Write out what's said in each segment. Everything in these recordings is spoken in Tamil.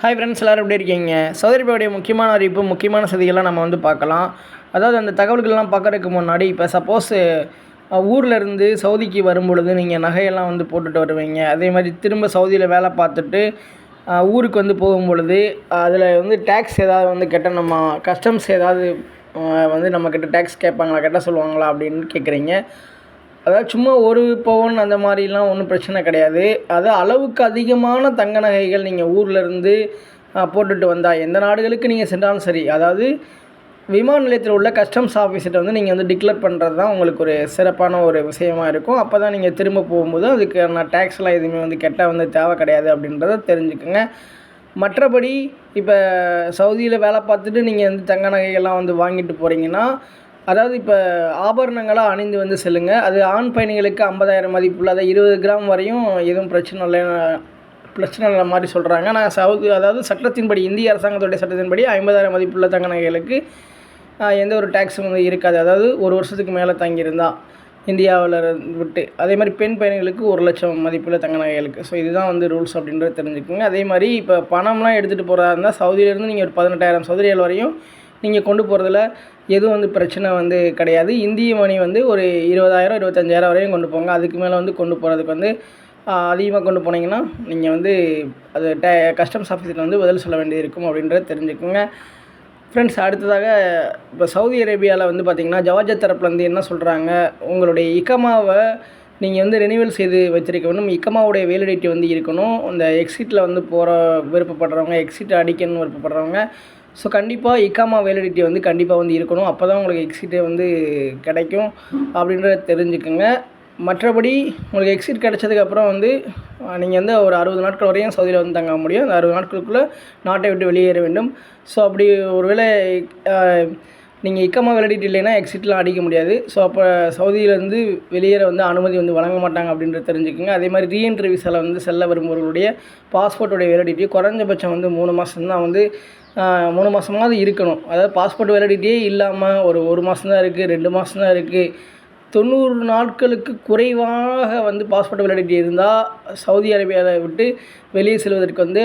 ஹாய் ஃப்ரெண்ட்ஸ் எல்லோரும் எப்படி இருக்கீங்க? சௌதரி முக்கியமான அறிவிப்பு முக்கியமான செய்திகள்லாம் நம்ம வந்து பார்க்கலாம். அதாவது அந்த தகவல்கள்லாம் பார்க்கறதுக்கு முன்னாடி இப்போ சப்போஸ் ஊரில் இருந்து சவுதிக்கு வரும்பொழுது நீங்கள் நகையெல்லாம் வந்து போட்டுட்டு வருவீங்க. அதே மாதிரி திரும்ப சவுதியில் வேலை பார்த்துட்டு ஊருக்கு வந்து போகும் பொழுது அதில் வந்து டேக்ஸ் ஏதாவது வந்து கட்டணுமா கஸ்டம்ஸ் ஏதாவது வந்து நம்மக்கிட்ட டேக்ஸ் கேட்பாங்களா கெட்ட சொல்லுவாங்களா அப்படின்னு கேட்குறீங்க. அதாவது சும்மா ஒரு பவுன் அந்த மாதிரிலாம் ஒன்றும் பிரச்சனை கிடையாது. அது அளவுக்கு அதிகமான தங்க நகைகள் நீங்கள் ஊரில் இருந்து போட்டுட்டு வந்தால் எந்த நாடுகளுக்கு நீங்கள் சென்றாலும் சரி அதாவது விமான நிலையத்தில் உள்ள கஸ்டம்ஸ் ஆஃபீஸர்கிட்ட வந்து நீங்கள் வந்து டிக்ளேர் பண்ணுறது தான் உங்களுக்கு ஒரு சிறப்பான ஒரு விஷயமா இருக்கும். அப்போ தான் நீங்கள் திரும்ப போகும்போது அதுக்கான டேக்ஸ்லாம் எதுவுமே வந்து கெட்டால் வந்து தேவை கிடையாது அப்படின்றத தெரிஞ்சுக்கோங்க. மற்றபடி இப்போ சவுதியில் வேலை பார்த்துட்டு நீங்கள் வந்து தங்க நகைகள்லாம் வந்து வாங்கிட்டு போகிறீங்கன்னா அதாவது இப்போ ஆபரணங்களாக அணிந்து வந்து செல்லுங்க. அது ஆண் பயணிகளுக்கு ஐம்பதாயிரம் மதிப்புள்ள அதை இருபது கிராம் வரையும் எதுவும் பிரச்சனை இல்லை பிரச்சனை இல்லை மாதிரி சொல்கிறாங்க நான் சவுதி அதாவது சட்டத்தின்படி இந்திய அரசாங்கத்துடைய சட்டத்தின்படி ஐம்பதாயிரம் மதிப்புள்ள தங்க நகைகளுக்கு எந்த ஒரு டேக்ஸும் வந்து இருக்காது. அதாவது ஒரு வருஷத்துக்கு மேலே தங்கியிருந்தா இந்தியாவில் விட்டு. அதே மாதிரி பெண் பயணிகளுக்கு ஒரு லட்சம் மதிப்புள்ள தங்க நகைகளுக்கு ஸோ இதுதான் வந்து ரூல்ஸ் அப்படின்றத தெரிஞ்சுக்கோங்க. அதே மாதிரி இப்போ பணம்லாம் எடுத்துகிட்டு போகிறதா இருந்தால் சவுதியிலேருந்து நீங்கள் ஒரு பதினெட்டாயிரம் சதுரியல் வரையும் நீங்கள் கொண்டு போகிறதுல எதுவும் வந்து பிரச்சனை வந்து கிடையாது. இந்திய மணி வந்து ஒரு இருபதாயிரம் இருபத்தஞ்சாயிரம் வரையும் கொண்டு போங்க. அதுக்கு மேலே வந்து கொண்டு போகிறதுக்கு வந்து அதிகமாக கொண்டு போனீங்கன்னா நீங்கள் வந்து அது ட கஸ்டம்ஸ் ஆஃபீஸில் வந்து பதில் சொல்ல வேண்டியது இருக்கும் அப்படின்றத தெரிஞ்சுக்கோங்க. ஃப்ரெண்ட்ஸ் அடுத்ததாக இப்போ சவுதி அரேபியாவில் வந்து பார்த்திங்கன்னா ஜவாஜத் தரப்புலேருந்து என்ன சொல்கிறாங்க உங்களுடைய இக்கமாவை நீங்கள் வந்து ரெனிவல் செய்து வச்சிருக்க வேணும் இக்கமாவுடைய வேலிடிட்டி வந்து இருக்கணும். இந்த எக்ஸிட்டில் வந்து போகிற விருப்பப்படுறவங்க எக்ஸிட் அடிக்கணும்னு விருப்பப்படுறவங்க ஸோ கண்டிப்பாக இக்காமா வேலிடிட்டி வந்து கண்டிப்பாக வந்து இருக்கணும். அப்போ தான் உங்களுக்கு எக்ஸிட்டே வந்து கிடைக்கும் அப்படின்றத தெரிஞ்சுக்கோங்க. மற்றபடி உங்களுக்கு எக்ஸிட் கிடச்சதுக்கப்புறம் வந்து நீங்கள் வந்து ஒரு அறுபது நாட்கள் வரையும் சவுதியில் வந்து தங்க முடியும். அந்த அறுபது நாட்களுக்குள்ளே நாட்டை விட்டு வெளியேற வேண்டும். ஸோ அப்படி ஒருவேளை நீங்கள் இக்கமாக விளையாடிட்டு இல்லைன்னா எக்ஸிட்லாம் அடிக்க முடியாது. ஸோ அப்போ சவுதியிலேருந்து வெளியேற வந்து அனுமதி வந்து வழங்க மாட்டாங்க அப்படின்றத தெரிஞ்சுக்கோங்க. அதே மாதிரி ரீஎன்ட்ரி விசாவில் வந்து செல்ல விரும்புகிறவர்களுடைய பாஸ்போர்ட்டுடைய வேலிடிட்டி குறைஞ்சபட்சம் வந்து மூணு மாதம் தான் வந்து மூணு மாதமாவது இருக்கணும். அதாவது பாஸ்போர்ட் வேலிடிட்டியே இல்லாமல் ஒரு ஒரு மாதம் தான் இருக்குது ரெண்டு மாதம் தான் இருக்குது தொண்ணூறு நாட்களுக்கு குறைவாக வந்து பாஸ்போர்ட் வேலிடிட்டி இருந்தால் சவுதி அரேபியாவை விட்டு வெளியே செல்வதற்கு வந்து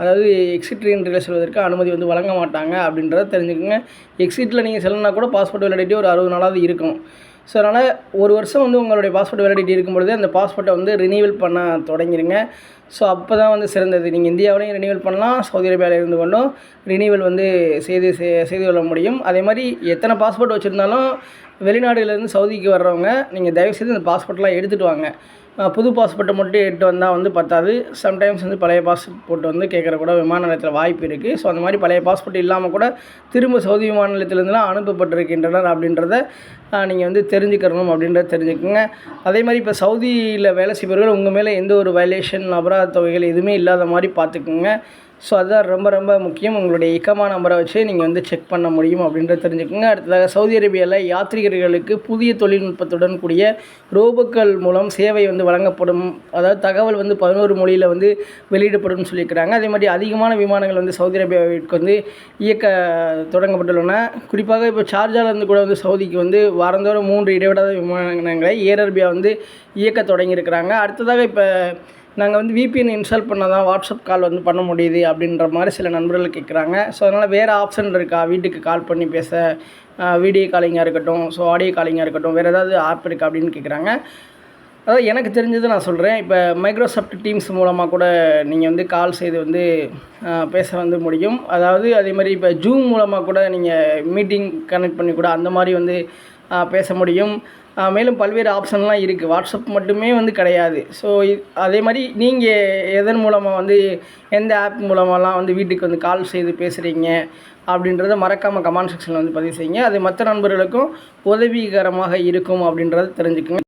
அதாவது எக்ஸிட் என்ட்ரியில் செல்வதற்கு அனுமதி வந்து வழங்க மாட்டாங்க அப்படின்றத தெரிஞ்சுக்கோங்க. எக்ஸிட்டில் நீங்கள் செல்லணும்னா கூட பாஸ்போர்ட் வேலிடிட்டி ஒரு அறுபது நாளாவது இருக்கும் ஸோ அதனால் ஒரு வருஷம் வந்து உங்களுடைய பாஸ்போர்ட் வேலிடிட்டி இருக்கும்பொழுது அந்த பாஸ்போர்ட்டை வந்து ரினீவல் பண்ண தொடங்கிடுங்க ஸோ அப்போ தான் வந்து சிறந்தது. நீங்கள் இந்தியாவிலையும் ரினீவல் பண்ணலாம் சவுதி அரேபியாவில் இருந்து கொண்டும் ரினிவல் வந்து செய்து செய்து கொள்ள முடியும். அதே மாதிரி எத்தனை பாஸ்போர்ட் வச்சுருந்தாலும் வெளிநாடுலேருந்து சவுதிக்கு வர்றவங்க நீங்கள் தயவுசெய்து இந்த பாஸ்போர்ட்லாம் எடுத்துகிட்டு வாங்க. புது பாஸ்போர்ட்டை மட்டும் எடுத்து வந்தால் வந்து பத்தாது. சம்டைம்ஸ் வந்து பழைய பாஸ்போர்ட் வந்து கேட்குற கூட விமான நிலையத்தில் வாய்ப்பு இருக்குது ஸோ அந்த மாதிரி பழைய பாஸ்போர்ட் இல்லாமல் கூட திரும்ப சவுதி விமான நிலையத்திலேருந்துலாம் அனுப்பப்பட்டிருக்கின்றனர் அப்படின்றத நீங்கள் வந்து தெரிஞ்சுக்கணும் அப்படின்றத தெரிஞ்சுக்கோங்க. அதே மாதிரி இப்போ சவுதியில் வேலை செய்பவர்கள் உங்கள் மேலே எந்த ஒரு வயலேஷன் அபராத தொகைகள் எதுவுமே இல்லாத மாதிரி பார்த்துக்குங்க. ஸோ அதுதான் ரொம்ப ரொம்ப முக்கியம். உங்களுடைய இக்கமா நம்பரை வச்சு நீங்கள் வந்து செக் பண்ண முடியும் அப்படின்றத தெரிஞ்சுக்கோங்க. அடுத்ததாக சவுதி அரேபியாவில் யாத்ரீகர்களுக்கு புதிய தொழில்நுட்பத்துடன் கூடிய ரோபோக்கள் மூலம் சேவை வந்து வழங்கப்படும். அதாவது தகவல் வந்து பதினோரு மொழியில் வந்து வெளியிடப்படும் சொல்லியிருக்கிறாங்க. அதே மாதிரி அதிகமான விமானங்கள் வந்து சவுதி அரேபியாவிற்கு வந்து இயக்க தொடங்கப்பட்டுள்ளன. குறிப்பாக இப்போ சார்ஜாலேருந்து கூட வந்து சவுதிக்கு வந்து வாரந்தோறும் மூன்று இடைவிடாத விமானங்களை ஏர் அரேபியா வந்து இயக்க தொடங்கியிருக்கிறாங்க. அடுத்ததாக இப்போ நாங்கள் வந்து விபிஎன் இன்ஸ்டால் பண்ணால் தான் வாட்ஸ்அப் கால் வந்து பண்ண முடியுது அப்படின்ற மாதிரி சில நண்பர்கள் கேட்குறாங்க ஸோ அதனால் வேறு ஆப்ஷன் இருக்கா? வீட்டுக்கு கால் பண்ணி பேச வீடியோ காலிங்காக இருக்கட்டும் ஸோ ஆடியோ காலிங்காக இருக்கட்டும் வேறு ஏதாவது ஆப் இருக்கா அப்படின்னு கேட்குறாங்க அதாவது எனக்கு தெரிஞ்சது நான் சொல்கிறேன் இப்போ மைக்ரோசாஃப்ட் டீம்ஸ் மூலமாக கூட நீங்கள் வந்து கால் செய்து வந்து பேச வந்து முடியும். அதாவது அதே மாதிரி இப்போ ஜூம் மூலமாக கூட நீங்கள் மீட்டிங் கனெக்ட் பண்ணி கூட அந்த மாதிரி வந்து பேச முடியும். மேலும் பல்வேறு ஆப்ஷன்லாம் இருக்குது வாட்ஸ்அப் மட்டுமே வந்து கிடையாது. ஸோ அதே மாதிரி நீங்கள் எதன் மூலமாக வந்து எந்த ஆப் மூலமாகலாம் வந்து வீட்டுக்கு வந்து கால் செய்து பேசுகிறீங்க அப்படின்றத மறக்காமல் கமெண்ட் செக்ஷனில் வந்து பதிவு செய்யுங்க. அது மற்ற நண்பர்களுக்கும் உதவிகரமாக இருக்கும் அப்படின்றத தெரிஞ்சுக்கோங்க.